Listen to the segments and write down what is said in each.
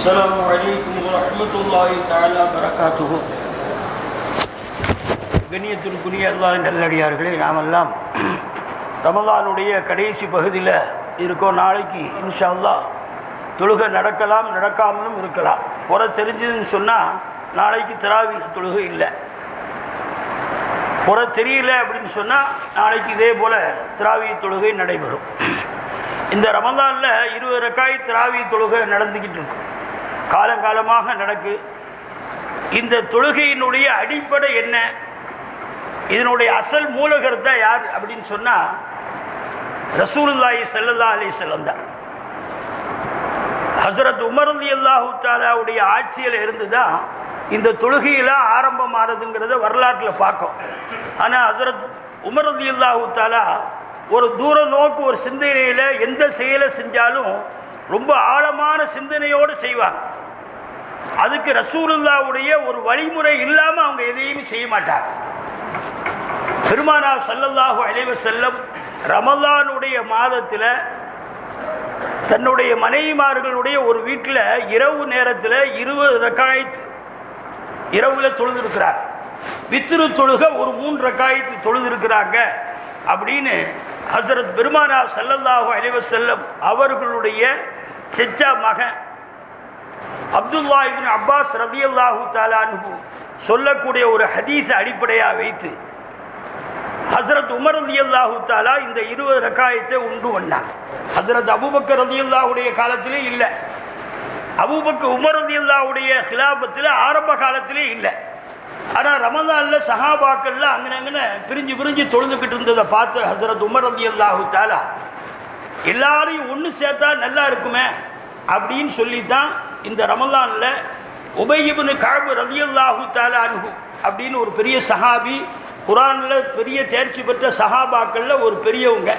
السلام عليكم ورحمة الله تعالى وبركاته கண்ணியத்திற்குரிய அல்லாஹ் நல்லடியார்களே நாமெல்லாம் ரமலானுடைய கடைசி பகுதியில் இருக்கோம் நாளைக்கு இன்ஷா அல்லாஹ் தொழுகை நடக்கலாம் நடக்காமலும் இருக்கலாம் புற தெரிஞ்சதுன்னு சொன்னால் நாளைக்கு திராவி தொழுகை இல்லை புற தெரியல அப்படின்னு சொன்னால் நாளைக்கு இதே போல் திராவி தொழுகை நடைபெறும் இந்த ரமதானில் இருபது ரக்காய் திராவி தொழுகை நடந்துக்கிட்டு இருக்கும் காலங்காலமாக நடக்கு. இந்த தொழுகையினுடைய அடிப்படை என்ன? இதனுடைய அசல் மூலகர்த்தா யார் அப்படின்னு சொன்னால் ரசூலுல்லாஹி செல்லல்லா அலி செல்லம் தான். ஹசரத் உமர்ந்தி அல்லாஹு தாலாவுடைய ஆட்சியில் இருந்து தான் இந்த தொழுகையில் ஆரம்பமானதுங்கிறத வரலாற்றில் பார்க்கும். ஆனால் ஹசரத் உமர்ந்தி அலி அல்லாஹு தாலா ஒரு தூர நோக்கு ஒரு சிந்தனையில் எந்த செயலை செஞ்சாலும் ரொம்ப ஆழமான சிந்தனையோடு செய்வாங்க. அதுக்கு ரசூலுல்லாவுடைய ஒரு வழிமுறை இல்லாமல் அவங்க எதையும் செய்ய மாட்டாங்க. பெருமானா சல்லல்லாஹு அலைவ செல்லம் ரமலானுடைய மாதத்தில் தன்னுடைய மனைவிமார்களுடைய ஒரு வீட்டில் இரவு நேரத்தில் இருபது ரக்காயத்து இரவில் தொழுதிருக்கிறார். வித்திரு தொழுக ஒரு மூன்று ரக்காயத்து தொழுதிருக்கிறாங்க அப்படின்னு ஹசரத் பெருமானா சல்லல்லாஹு அலைவ செல்லம் அவர்களுடைய செச்சா மகன் அப்துல்லா இபின் அப்பாஸ் ரதியல்லாஹு தாலானு சொல்லக்கூடிய ஒரு ஹதீஸை அடிப்படையாக வைத்து ஹசரத் உமர் ரதியல்லாஹு தாலா இந்த இருபது ரக்காயத்தை உண்டு பண்ணாங்க ஹசரத் அபுபக்கர் ரதியல்லாவுடைய காலத்திலே இல்லை. அபுபக்கர் உமர் ரதியல்லாவுடைய ஹிலாபத்தில் ஆரம்ப காலத்திலே இல்லை. ஆனால் ரமதானில் சஹாபாக்கள்ல அங்கே அங்கே பிரிஞ்சு பிரிஞ்சு தொழுதுகிட்டு இருந்ததை பார்த்து ஹசரத் உமர் ரதியல்லாஹு தாலா எல்லாரையும் ஒன்று சேர்த்தா நல்லா இருக்குமே அப்படின்னு சொல்லி தான் இந்த ரமலானில் உபயிபுனு காபு ரதியல்லாஹு தாலா அனுகு அப்படின்னு ஒரு பெரிய சஹாபி குரானில் பெரிய தேர்ச்சி பெற்ற சஹாபாக்களில் ஒரு பெரியவங்க.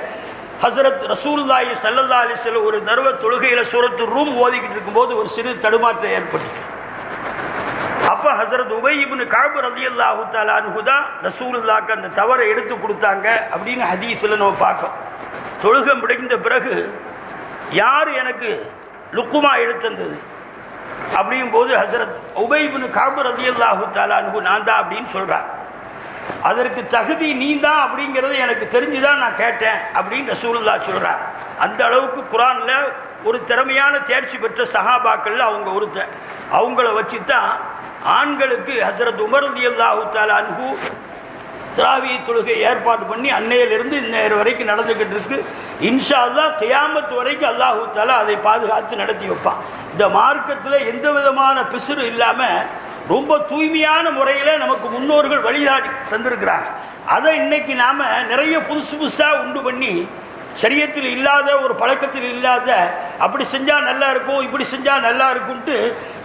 ஹசரத் ரசூல்லாயி சல்லல்லா அலிஸ்ல ஒரு தர்வ தொழுகையில் சூரத்து ரூம் ஓதிக்கிட்டு இருக்கும்போது ஒரு சிறு தடுமாற்றம் ஏற்பட்டுச்சு. அப்போ ஹசரத் உபயிபுனு காபு ரதியல்லாஹு தாலா அனுகு தான் ரசூலுல்லாக்கு அந்த தவறை எடுத்து கொடுத்தாங்க அப்படின்னு ஹதீஸில் நம்ம பார்க்கோம் தொழுகை முடிந்த பிறகு யார் எனக்கு லுக்குமா எடுத்தந்தது அப்படிங்கும்போது ஹசரத் உபைபின் காபு ரதியல்லாஹு தாலானு நான் தான் அப்படின்னு சொல்கிறார் அதற்கு தகுதி நீ தான் அப்படிங்கிறது எனக்கு தெரிஞ்சுதான் நான் கேட்டேன் அப்படின்னு ரசூலுல்லா சொல்கிறார் அந்த அளவுக்கு குரானில் ஒரு திறமையான தேர்ச்சி பெற்ற சஹாபாக்கள் அவங்க ஒருத்த அவங்கள வச்சு தான் ஆண்களுக்கு ஹசரத் உமர் ரதியல்லாஹு அனுகு திராவிய தொழுகை ஏற்பாடு பண்ணி அன்னையிலிருந்து இந்நேரம் வரைக்கும் நடந்துக்கிட்டு இருக்கு. இன்ஷா அல்லா கியாமத்து வரைக்கும் அல்லாஹூ தாலா அதை பாதுகாத்து நடத்தி வைப்பான். இந்த மார்க்கத்தில் எந்த விதமான பிசுறு இல்லாமல் ரொம்ப தூய்மையான முறையில் நமக்கு முன்னோர்கள் வழிகாட்டி தந்திருக்கிறாங்க. அதை இன்னைக்கு நாம் நிறைய புதுசு புதுசாக உண்டு பண்ணி சரியத்தில் இல்லாத ஒரு பழக்கத்தில் இல்லாத அப்படி செஞ்சால் நல்லா இருக்கும் இப்படி செஞ்சால் நல்லா இருக்கும்ட்டு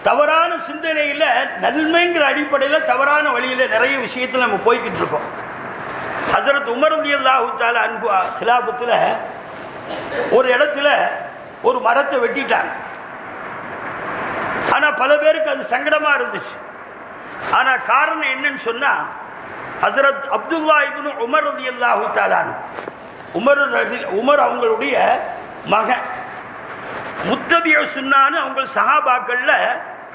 தவறான சிந்தனையில் நன்மைங்கிற அடிப்படையில் தவறான வழியில் நிறைய விஷயத்தில் நம்ம போய்கிட்டு இருக்கோம். ஹசரத் உமரந்தியல்லா உத்தால அன்பு கிலாபத்தில் ஒரு இடத்துல ஒரு மரத்தை வெட்டிட்டாங்க. ஆனால் பல பேருக்கு அது சங்கடமாக இருந்துச்சு. ஆனால் காரணம் என்னன்னு சொன்னால் ஹசரத் அப்துல்லா இப்னு உமர் ரதி அல்லாஹூ தாலான் உமர் ரதி உமர் அவங்களுடைய மகன். முத்தபிய சுன்னான்னு அவங்க சஹாபாக்களில்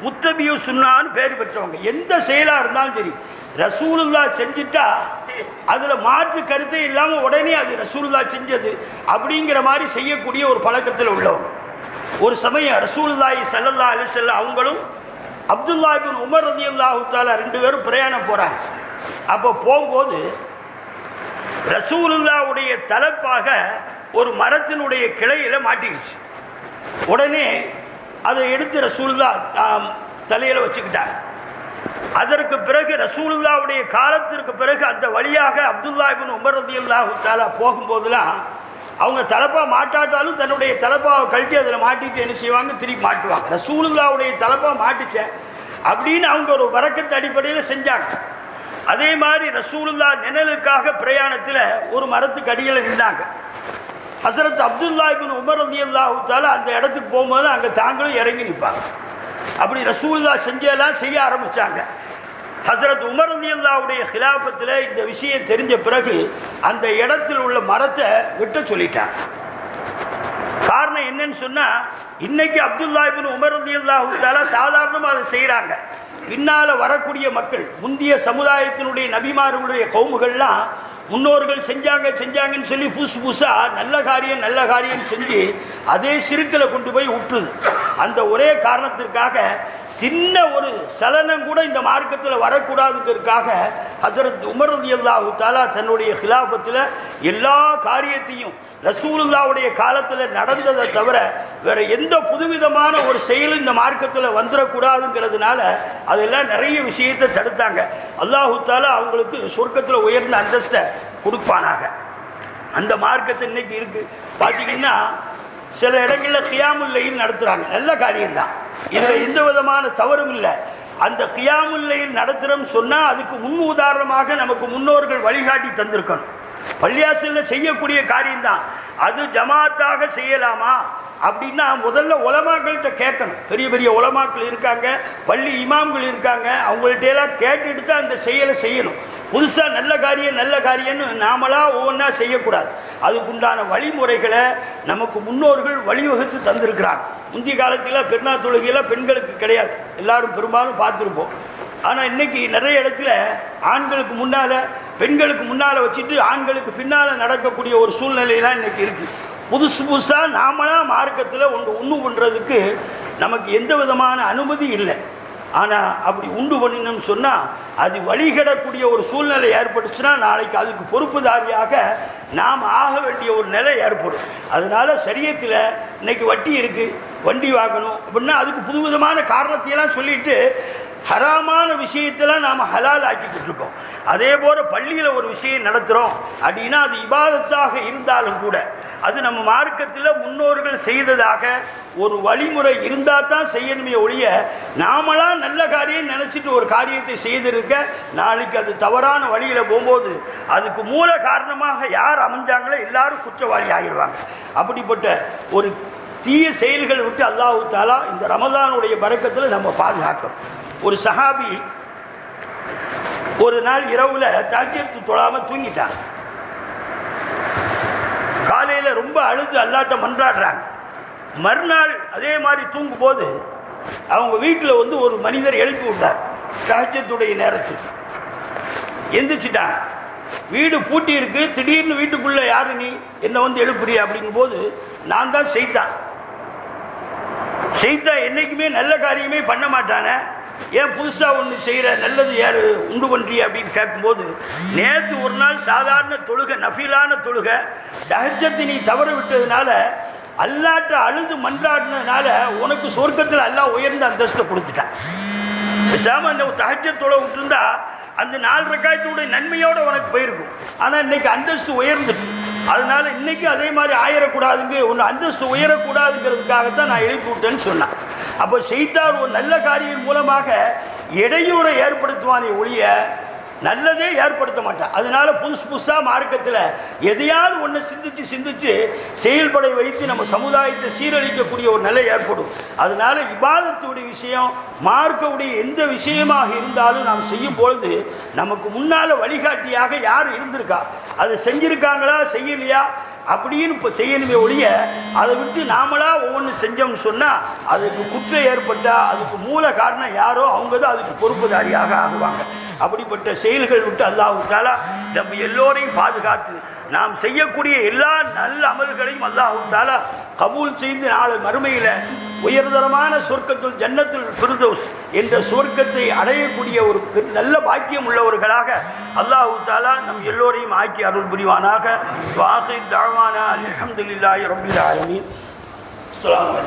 முத்தபிய சுன்னான்னு பேர் பெற்றவங்க. எந்த செயலாக இருந்தாலும் சரி ரசூலுல்லா செஞ்சுட்டா அதில் மாற்று கருத்தே இல்லாமல் உடனே அது ரசூலுல்லா செஞ்சது அப்படிங்கிற மாதிரி செய்யக்கூடிய ஒரு பழக்கத்தில் உள்ளவங்க. ஒரு சமயம் ரசூலுல்லாஹி சல்லல்லா அலிசல்ல அவங்களும் அப்துல்லாபின் உமர் ரதி அல்லாஹூத்தாலா ரெண்டு பேரும் பிரயாணம் போகிறாங்க அப்போ போகும்போது ரசூலுல்லாவுடைய தலைப்பாக ஒரு மரத்தினுடைய கிளையில் மாட்டிக்கிச்சு. உடனே அதை எடுத்து ரசூல்லா தலையில் வச்சுக்கிட்டாங்க. அதற்கு பிறகு ரசூலுல்லாவுடைய காலத்திற்கு பிறகு அந்த வழியாக அப்துல்லா இபின் உமர் ரதி அல்லாஹு தாலா போகும்போதெல்லாம் அவங்க தலப்பா மாட்டாட்டாலும் தன்னுடைய தலப்பாவை கழட்டி அதில் மாட்டிட்டு என்ன செய்வாங்க? திருப்பி மாட்டுவாங்க. ரசூலுல்லாவுடைய தலப்பா மாட்டுச்சேன் அப்படின்னு அவங்க ஒரு வரக்கத்து அடிப்படையில் செஞ்சாங்க. அதே மாதிரி ரசூலுல்லா நிழலுக்காக பிரயாணத்தில் ஒரு மரத்துக்கு அடியில் நின்றாங்க ஹசரத் அப்துல்லா இபின் உமர் அந்த இடத்துக்கு போகும்போது அங்கே தாங்களும் இறங்கி நிற்பாங்க அப்படி ரசூலுல்லா செஞ்செல்லாம் செய்ய ஆரம்பித்தாங்க ஹசரத் உமர் அல்லாவுடைய ஹிலாபத்தில் இந்த விஷயம் தெரிஞ்ச பிறகு அந்த இடத்தில் உள்ள மரத்தை விட்ட சொல்லிட்டான் காரணம் என்னன்னு சொன்னால் இன்னைக்கு அப்துல்லா இபின் உமர் ரலியல்லாஹு சாதாரணமாக அதை செய்கிறாங்க பின்னால் வரக்கூடிய மக்கள் முந்தைய சமுதாயத்தினுடைய நபிமார்களுடைய கவுமுகள்லாம் முன்னோர்கள் செஞ்சாங்க செஞ்சாங்கன்னு சொல்லி புதுசு புதுசாக நல்ல காரியம் நல்ல காரியம் செஞ்சு அதே சிறுக்கில் கொண்டு போய் விட்டுருது அந்த ஒரே காரணத்திற்காக சின்ன ஒரு சலனம் கூட இந்த மார்க்கத்தில் வரக்கூடாதுங்கிறதுக்காக ஹசரத் உமர் ரலியல்லாஹு தாலா தன்னுடைய ஹிலாபத்தில் எல்லா காரியத்தையும் ரசூலுல்லாவுடைய காலத்தில் நடந்ததை தவிர வேறு எந்த புதுவிதமான ஒரு செயலும் இந்த மார்க்கத்தில் வந்துடக்கூடாதுங்கிறதுனால அதெல்லாம் நிறைய விஷயத்தை தடுத்தாங்க. அல்லாஹு தாலா அவங்களுக்கு சொர்க்கத்தில் உயர்ந்த அந்தஸ்தை கொடுப்பானாக. அந்த மார்க்கத்தை இன்னைக்கு இருக்குது பார்த்தீங்கன்னா சில இடங்களில் கியாமுல்லையும் நடத்துகிறாங்க நல்ல காரியம்தான். இதில் எந்த விதமான தவறும் இல்லை. அந்த கியாமுல்லையில் நடத்துகிறோம்னு சொன்னால் அதுக்கு முன் உதாரணமாக நமக்கு முன்னோர்கள் வழிகாட்டி தந்திருக்கணும். பள்ளியாசலில் செய்யக்கூடிய காரியம்தான். அது ஜமாத்தாக செய்யலாமா? அப்படின்னா முதல்ல உலமாக்கள்கிட்ட கேட்கணும். பெரிய பெரிய உலமாக்கள் இருக்காங்க பள்ளி இமாம்கள் இருக்காங்க அவங்கள்ட்ட எல்லாம் கேட்டுட்டு தான் அந்த செயலை செய்யணும். புதுசாக நல்ல காரியம் நல்ல காரியம்னு நாமளாக ஒவ்வொன்றா செய்யக்கூடாது. அதுக்குண்டான வழிமுறைகளை நமக்கு முன்னோர்கள் வழிவகுத்து தந்திருக்கிறாங்க. முந்தைய காலத்தில் பெருநா தொழுகையில் பெண்களுக்கு கிடையாது. எல்லாரும் பெரும்பாலும் பார்த்துருப்போம். ஆனால் இன்னைக்கு நிறைய இடத்துல ஆண்களுக்கு முன்னால் பெண்களுக்கு முன்னால் வச்சுட்டு ஆண்களுக்கு பின்னால் நடக்கக்கூடிய ஒரு சூழ்நிலையெல்லாம் இன்றைக்கி இருக்குது புதுசு புதுசாக நாமளாக மார்க்கத்தில் ஒன்று உண்டு பண்ணுறதுக்கு நமக்கு எந்த விதமான அனுமதி இல்லை. ஆனால் அப்படி உண்டு பண்ணினோம்னு சொன்னால் அது வழிகடக்கூடிய ஒரு சூழ்நிலை ஏற்பட்டுச்சுன்னா நாளைக்கு அதுக்கு பொறுப்புதாரியாக நாம் ஆக வேண்டிய ஒரு நிலை ஏற்படும். அதனால் சரியத்தில் இன்னைக்கு வட்டி இருக்குது வண்டி வாங்கணும் அப்படின்னா அதுக்கு புதுவிதமான காரணத்தையெல்லாம் சொல்லிவிட்டு ஹராமான விஷயத்தில் நாம் ஹலால் ஆக்கிக்கிட்டு இருக்கோம். அதே போல் பள்ளியில் ஒரு விஷயம் நடத்துகிறோம் அப்படின்னா அது இபாதத்தாக இருந்தாலும் கூட அது நம்ம மார்க்கத்தில் முன்னோர்கள் செய்ததாக ஒரு வழிமுறை இருந்தால் தான் செய்யணுமே ஒழிய நாமளாக நல்ல காரியம் நினச்சிட்டு ஒரு காரியத்தை செய்திருக்க நாளைக்கு அது தவறான வழியில் போகும்போது அதுக்கு மூல காரணமாக யார் அமைஞ்சாங்களோ எல்லாரும் குற்றவாளி ஆகிடுவாங்க. அப்படிப்பட்ட ஒரு தீய செயல்கள் விட்டு அல்லாஹு தாலா இந்த ரமதானுடைய பறக்கத்தில் நம்ம பாதுகாக்கணும். ஒரு சஹாபி ஒரு நாள் இரவுல தாக்கியத்து தொழாமல் தூங்கிட்டாங்க காலையில் ரொம்ப அழுது அல்லாட்ட மன்றாடுறாங்க. மறுநாள் அதே மாதிரி தூங்கும்போது அவங்க வீட்டில் வந்து ஒரு மனிதர் எழுப்பி விட்டார். தாக்கியத்துடைய நேரத்துக்கு எந்திரிச்சிட்டாங்க வீடு பூட்டி இருக்கு. திடீர்னு வீட்டுக்குள்ள யாரு நீ? என்ன வந்து எழுப்புறிய? அப்படிங்கும்போது நான் தான் செய்தான். செய்தா என்றைக்குமே நல்ல காரியமே பண்ண மாட்டானே. ஏன் புதுசாக ஒன்று செய்கிற நல்லது யார்? உண்டு பண்ணுறீ அப்படின்னு கேட்கும்போது நேற்று ஒரு நாள் சாதாரண தொழுகை நஃபீலான தொழுகை தஹஜத்தை நீ தவற விட்டதுனால அல்லாட்ட அழுது மன்றாடினதுனால உனக்கு சொர்க்கத்தில் அல்லா உயர்ந்த அந்தஸ்தை கொடுத்துட்டான். பேசாமல் அந்த தகஜத்தோட விட்டுருந்தா அந்த நாலு ரக்காயத்தோட நன்மையோடு உனக்கு போயிருக்கும். ஆனால் இன்னைக்கு அந்தஸ்து உயர்ந்துட்டு அதனால இன்னைக்கு அதே மாதிரி ஆயிடக்கூடாதுங்க ஒன்று அந்தஸ்து உயரக்கூடாதுங்கிறதுக்காகத்தான் நான் எழுப்பி விட்டேன்னு சொன்னேன். அப்போ செய்தார் ஒரு நல்ல காரியம் மூலமாக இடையூறை ஏற்படுத்துவானே ஒழிய நல்லதே ஏற்படுத்த மாட்டான் அதனால புதுசு புதுசாக மார்க்கத்தில் எதையாவது ஒன்று சிந்திச்சு சிந்திச்சு செயல்படை வைத்து நம்ம சமுதாயத்தை சீரழிக்கக்கூடிய ஒரு நிலை ஏற்படும். அதனால இபாதத்துடைய விஷயம் மார்க்கவுடைய எந்த விஷயமாக இருந்தாலும் நாம் செய்யும் பொழுது நமக்கு முன்னால் வழிகாட்டியாக யார் இருந்திருக்கா? அது செஞ்சிருக்காங்களா? செய்யலையா? அப்படின்னு இப்போ செய்யணுமே ஒழிய அதை விட்டு நாமளா ஒவ்வொன்று செஞ்சோம்னு சொன்னால் அதுக்கு குற்றம் ஏற்பட்டால் அதுக்கு மூல காரணம் யாரோ அவங்க தான் அதுக்கு பொறுப்புதாரியாக ஆகுவாங்க. அப்படிப்பட்ட செயல்கள் விட்டு அல்லாஹு நம்ம எல்லோரையும் பாதுகாத்து நாம் செய்யக்கூடிய எல்லா நல்ல அமல்களையும் அல்லாஹு தாலா கபூல் செய்து நாளை மறுமையில் உயர்தரமான சொர்க்கத்தில் ஜன்னத்தில் ஃபிர்தௌஸ் என்ற சொர்க்கத்தை அடையக்கூடிய ஒரு நல்ல பாக்கியம் உள்ளவர்களாக அல்லாஹு தாலா நம் எல்லோரையும் ஆக்கி அருள் புரிவானாக. வாசை தாழ்வான அலமதுல்லாய் ரபில் ஆலமீன். அஸ்ஸலாமு